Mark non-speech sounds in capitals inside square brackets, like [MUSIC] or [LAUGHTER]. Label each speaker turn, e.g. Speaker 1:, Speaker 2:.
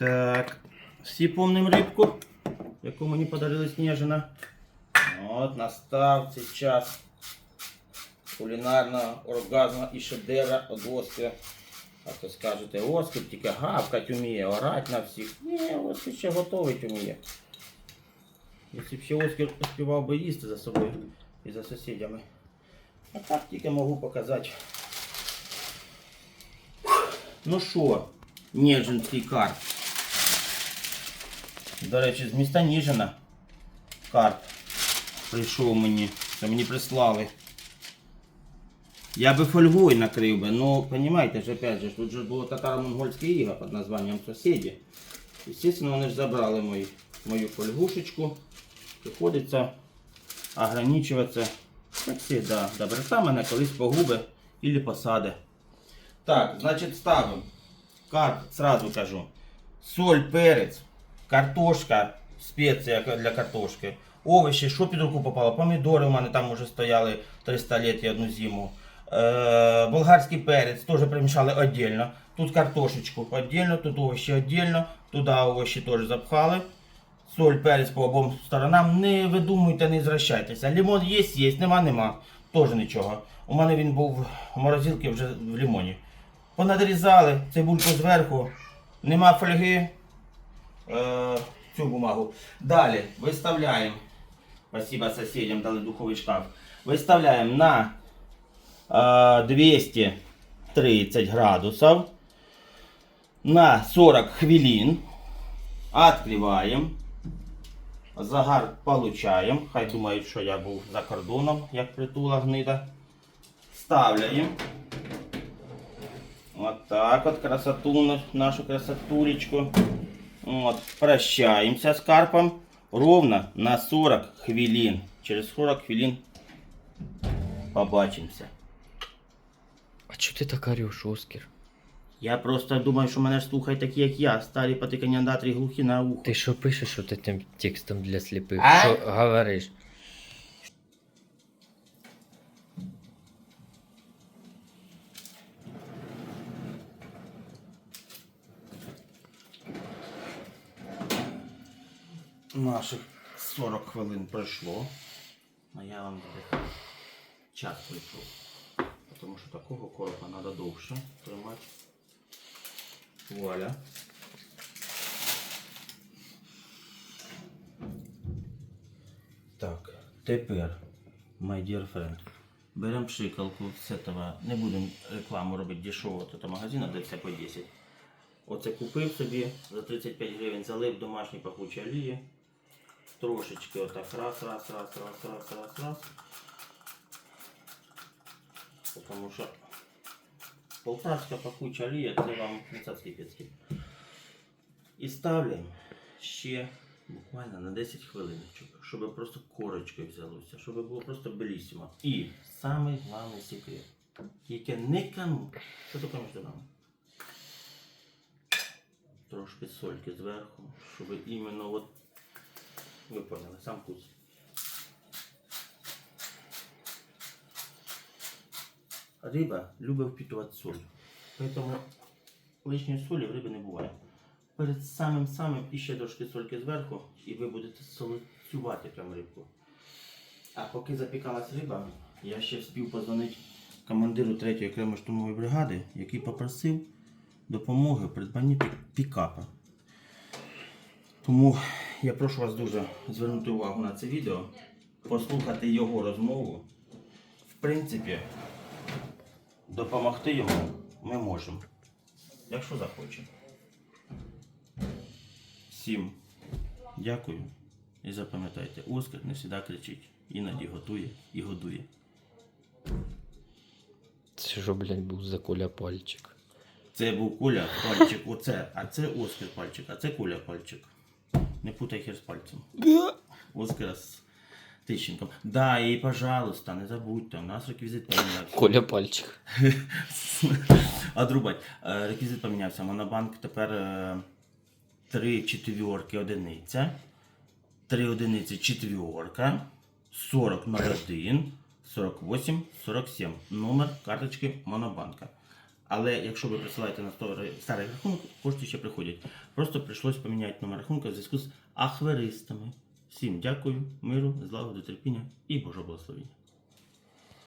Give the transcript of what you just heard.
Speaker 1: Так, всі помним рибку, яку мені подарили Сніжина. От, настав цей час кулінарного оргазму і шедевра від Оскара. А то скажете, Оскар тільки гавкать вміє, орать на всіх. Ні, Оскар ще готовить вміє. Якщо б ще Оскар успівав би їсти за собою і за сусідями. А так тільки можу показати. Ну що, Ніжинський карп. До речі, з міста Ніжина карп прийшов мені. Це мені прислали. Я би фольгою накрив би, но понимаете же, опять же, тут же було татаро-монгольське іго під названням «Сусіді». Естественно, вони ж забрали мою, мою фольгушечку. Приходиться ограничуватися, як завжди, доброта мене колись погубе или посаде. Так, значить ставимо. Карп, сразу кажу. Соль, перець, картошка, спеція для картошки, овочі, що під руку попало, помідори у мене там вже стояли 300 лет і одну зиму. Е, болгарський перець теж примішали віддільно. Тут картошечку віддільно, тут овочі віддільно, туди овочі теж запхали. Соль, перець по обом сторонам. Не видумуйте, не зращайтеся. Лимон є, є, нема, нема. Теж нічого. У мене він був в морозилці вже в лимоні. Понадрізали цибульку зверху. Нема фольги. Е, цю бумагу. Далі виставляємо. Спасибо сусідям дали духовий шкаф. Виставляємо на е, 230 градусів на 40 хвилин. Открываем. Загар получаємо. Хай думають, що я був за кордоном, як притула гнида. Ставляємо. Вот так вот красоту, нашу красотулечку. Вот, прощаемся с карпом ровно на 40 хвилин. Через 40 хвилин побачимся.
Speaker 2: А чого ти так ореш, Оскар?
Speaker 1: Я просто думаю, що мене ж слухають такі, як я, старі патиканядатрі глухі на ухо.
Speaker 2: Ти що пишеш, от ти тим текстом для сліпих?
Speaker 1: А?
Speaker 2: Що говориш?
Speaker 1: Наших 40 хвилин пройшло. А я вам час прийшов. Тому що такого коропа треба довше тримати. Вуаля. Так, тепер, my dear friend, беремо пшикалку з этого, не будемо рекламу робити дешевого тут магазину, де все по 10. Оце купив собі за 35 гривень, залив домашні пахучі олії. Трошечки отак раз, раз, раз, раз, раз, раз, раз. Тому що полтавська пахуча олія це вам не пецький. І ставляємо ще буквально на 10 хвилиночок, щоб просто корочкою взялося, щоб було просто белісимо. І самий головний секрет, тільки нікому, що таке між нами? Трошки сольки зверху, щоб іменно от ви поняли, сам вкус. Риба любить впитувати соль. Поэтому лишньої солі в риби не буває. Перед самим самим і ще трошки сольки зверху, і ви будете солоцювати прям рибку. А поки запікалась риба, я ще встиг позвонити командиру 3-ї окремої штурмової бригади, який попросив допомоги в придбанні пі- пікапа. Тому я прошу вас дуже звернути увагу на це відео, послухати його розмову. В принципі, допомогти йому ми можемо, якщо захочемо. Всім дякую і запам'ятайте, Оскар не завжди кричить, іноді готує і годує.
Speaker 2: Це що, блядь, був за коля пальчик.
Speaker 1: Це був Коля пальчик, оце, а це Оскар пальчик, а це Коля пальчик. Не путай хер з пальцем. Оскар з Тищенком. Да, і пожалуйста, не забудьте, у нас реквізит помінявся.
Speaker 2: Коля пальчик. [LAUGHS]
Speaker 1: Одрубать. Е, Реквізит помінявся. Монобанк тепер е, три четвірки одиниця, три одиниці четвірка, 40 01, 48, 47. Номер карточки Монобанка. Але якщо ви присилаєте на старий, рахунок, кошти ще приходять. Просто прийшлось поміняти номер рахунка в зв'язку з ахверистами. Всім дякую, миру, злагоди, терпіння і Божого благословення.